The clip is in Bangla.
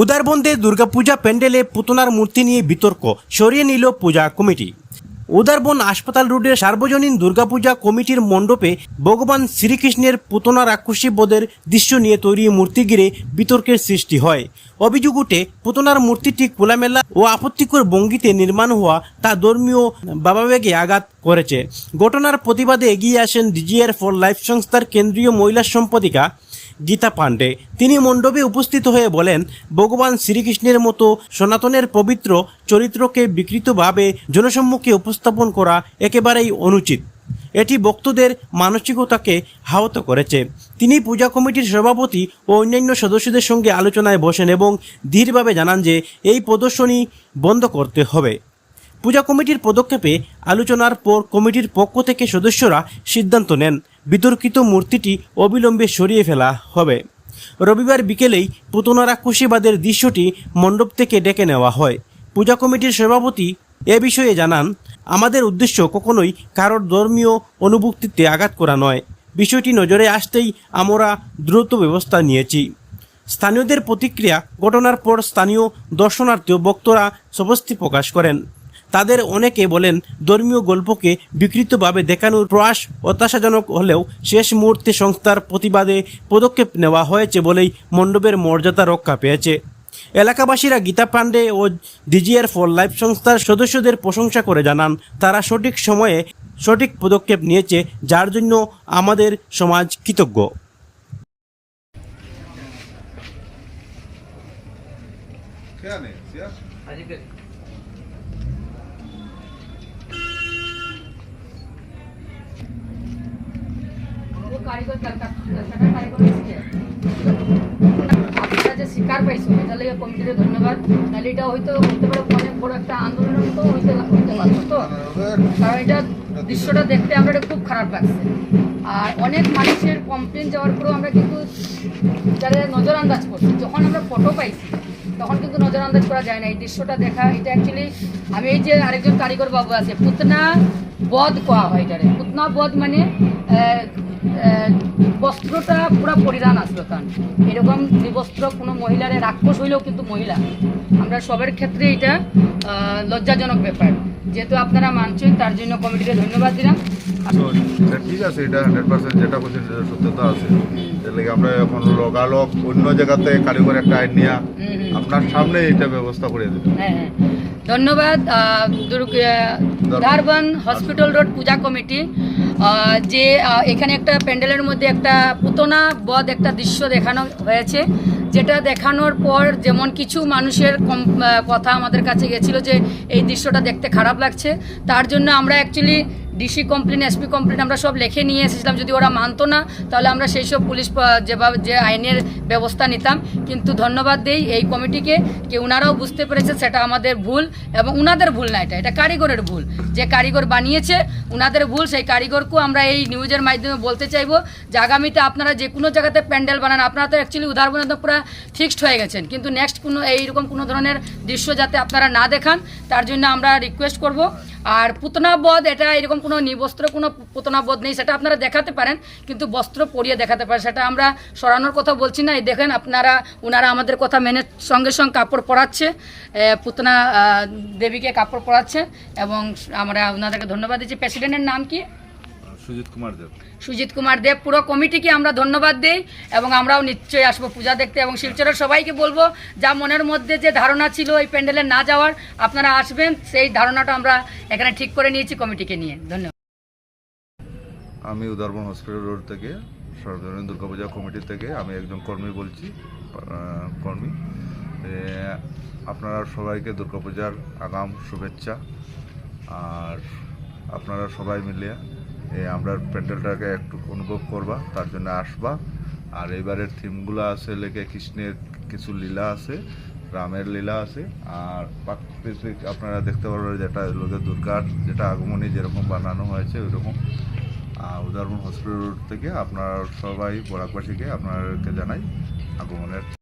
উদারবন্দে দুর্গাপূজা প্যান্ডেলে পুতনার মূর্তি নিয়ে বিতর্ক, সরিয়ে নিল পূজা কমিটি। উদারবন হাসপাতাল রোডের সার্বজনীন দুর্গাপূজা কমিটির মণ্ডপে ভগবান শ্রীকৃষ্ণের পুতনার আক্রোশী বোধের দৃশ্য নিয়ে তৈরি মূর্তি ঘিরে বিতর্কের সৃষ্টি হয়। অভিযোগ উঠে, পুতনার মূর্তিটি খোলামেলা ও আপত্তিকর ভঙ্গিতে নির্মাণ হওয়া তা ধর্মীয় ভাবাবেগে আঘাত করেছে। ঘটনার প্রতিবাদে এগিয়ে আসেন ডিজিআর ফর লাইফ সংস্থার কেন্দ্রীয় মহিলা সম্পাদিকা গীতা পাণ্ডে। তিনি মণ্ডপে উপস্থিত হয়ে বলেন, ভগবান শ্রীকৃষ্ণের মতো সনাতনের পবিত্র চরিত্রকে বিকৃতভাবে জনসম্মুখে উপস্থাপন করা একেবারেই অনুচিত। এটি ভক্তদের মানসিকতাকে আহত করেছে। তিনি পূজা কমিটির সভাপতি ও অন্যান্য সদস্যদের সঙ্গে আলোচনায় বসেন এবং ধীরভাবে জানান যে, এই প্রদর্শনী বন্ধ করতে হবে। পূজা কমিটির পদক্ষেপে আলোচনার পর কমিটির পক্ষ থেকে সদস্যরা সিদ্ধান্ত নেন। বিতর্কিত মূর্তিটি অবিলম্বে সরিয়ে ফেলা হবে। রবিবার বিকেলেই পুতনারা কুশিবাদের দৃশ্যটি মণ্ডপ থেকে ডেকে নেওয়া হয়। পূজা কমিটির সভাপতি এ বিষয়ে জানান, আমাদের উদ্দেশ্য কখনোই কারোর ধর্মীয় অনুভূতিতে আঘাত করা নয়। বিষয়টি নজরে আসতেই আমরা দ্রুত ব্যবস্থা নিয়েছি। স্থানীয়দের প্রতিক্রিয়া ঘটনার পর স্থানীয় দর্শনার্থী ও ভক্তরা স্বস্তি প্রকাশ করেন। তাদের অনেকে বলেন ধর্মীয় গল্পকে বিকৃতভাবে দেখানোর প্রয়াস হতাশাজনক হলেও শেষ মুহূর্তে সংস্থার প্রতিবাদে পদক্ষেপ নেওয়া হয়েছে বলেই মণ্ডপের মর্যাদা রক্ষা পেয়েছে এলাকাবাসীরা গীতা পাণ্ডে ও ডিজিআর ফর লাইফ সংস্থার সদস্যদের প্রশংসা করে জানান তারা সঠিক সময়ে সঠিক পদক্ষেপ নিয়েছে যার জন্য আমাদের সমাজ কৃতজ্ঞ क्या नहीं কারিগর যে শিকার ধন্যবাদ। এটা হয়তো হতে পারে অনেক বড় একটা তো। কারণ এটা দৃশ্যটা দেখতে আমরা খুব খারাপ লাগছে। আর অনেক মানুষের কমপ্লেন যাওয়ার পরেও আমরা কিন্তু যারা নজর আন্দাজ করছি, যখন আমরা ফটো পাইছি, তখন কিন্তু নজর আন্দাজ করা যায় না। এই দৃশ্যটা দেখা, এটা অ্যাকচুয়ালি আমি এই যে আরেকজন কারিগর বাবু আছে, পুতনা বধ কোয়া হয় এটারে। পুতনা বধ মানে বস্ত্রটা পুরো পরিধান আসলো তার এরকম নিবস্ত্র কোনো মহিলারে রাক্ষস হইলেও কিন্তু মহিলা। আমরা সবের ক্ষেত্রে এটা লজ্জাজনক ব্যাপার। যেহেতু আপনারা মানছেন তার জন্য কমিটিকে ধন্যবাদ দিলাম। ঠিক আছে এটা হান্ড্রেড পার্সেন্ট যেটা বলছেন সেটা সত্যতা আছে। লাগে আমরা এখন লগালগ অন্য জায়গাতে কারিগর একটা আইন নিয়ে। আপনার সামনে এটা ব্যবস্থা করে দেব। হ্যাঁ হ্যাঁ। ধন্যবাদ আহ, ধারবান হসপিটাল রোড পূজা কমিটি। যে এখানে একটা প্যান্ডেলের মধ্যে একটা পুতনা বধ একটা দৃশ্য দেখানো হয়েছে, যেটা দেখানোর পর যেমন কিছু মানুষের কথা আমাদের কাছে গেছিল যে, এই দৃশ্যটা দেখতে খারাপ লাগছে। তার জন্য আমরা actually DC complain SP complain আমরা সব লিখে নিয়ে এসেছিলাম। যদি ওরা মানতো না, তাহলে আমরা সেই সব পুলিশ যেভাবে, যে আইনের ব্যবস্থা নিতাম। কিন্তু ধন্যবাদ দেই এই কমিটিকে, যে ওনারাও বুঝতে পেরেছে সেটা আমাদের ভুল এবং উনাদের ভুল না এটা এটা কারিগরের ভুল। যে কারিগর বানিয়েছে, উনাদের ভুল, সেই কারিগরকেও আমরা এই নিউজের মাধ্যমে বলতে চাইব যে আগামীতে আপনারা যে কোনো জায়গাতে প্যান্ডেল বানান, আপনারা তো অ্যাকচুয়ালি উদাহরণ পুরো ফিক্সড হয়ে গেছেন। কিন্তু নেক্সট কোনো, এইরকম কোনো ধরনের দৃশ্য যাতে আপনারা না দেখান, তার জন্য আমরা রিকোয়েস্ট করব আর পুতনাবধ এটা এরকম কোনো নিবস্ত্র কোনো পুতনাবধ নেই, সেটা আপনারা দেখাতে পারেন, কিন্তু বস্ত্র পরিয়ে দেখাতে পারেন। সেটা আমরা সরানোর কথা বলছি না। এই দেখেন, আপনারা ওনারা আমাদের কথা মেনে সঙ্গে সঙ্গে কাপড় পরাচ্ছে পুতনা দেবীকে কাপড় পরাচ্ছে, এবং আমরা ওনাদেরকে ধন্যবাদ দিচ্ছি। প্রেসিডেন্টের নাম কি? সুজিত কুমার দেব। সুজিত কুমার দেব পুরো কমিটিকে আমরা ধন্যবাদ দিই এবং আমরাও নিশ্চয়ই আসব পূজা দেখতে এবং শিলচরের সবাইকে বলব যা মনের মধ্যে যে ধারণা ছিল এই প্যান্ডেলে না যাওয়ার আপনারা আসবেন সেই ধারণাটা আমরা এখানে ঠিক করে নিয়েছি কমিটিকে নিয়ে। ধন্যবাদ। আমি উদারবন হসপিটাল রোড থেকে সর্বজনীন দুর্গাপূজা কমিটি থেকে আমি একজন কর্মী বলছি কর্মী। আপনারা সবাইকে দুর্গাপূজার আগাম শুভেচ্ছা আর আপনারা সবাই মিলে আমরা প্যান্ডেলটাকে একটু অনুভব করবা, তার জন্য আসবা। আর এবারের থিমগুলো আছে লেগে কৃষ্ণের কিছু লীলা আছে, রামের লীলা আছে। আর প্রাকৃতিক আপনারা দেখতে পারবেন যেটা লোকের দুর্গার যেটা আগমনী যেরকম বানানো হয়েছে, ওইরকম। উদাহরণ হসপিটাল রোড থেকে আপনার সবাই বরাকবাসীকে আপনাদেরকে জানাই আগমনের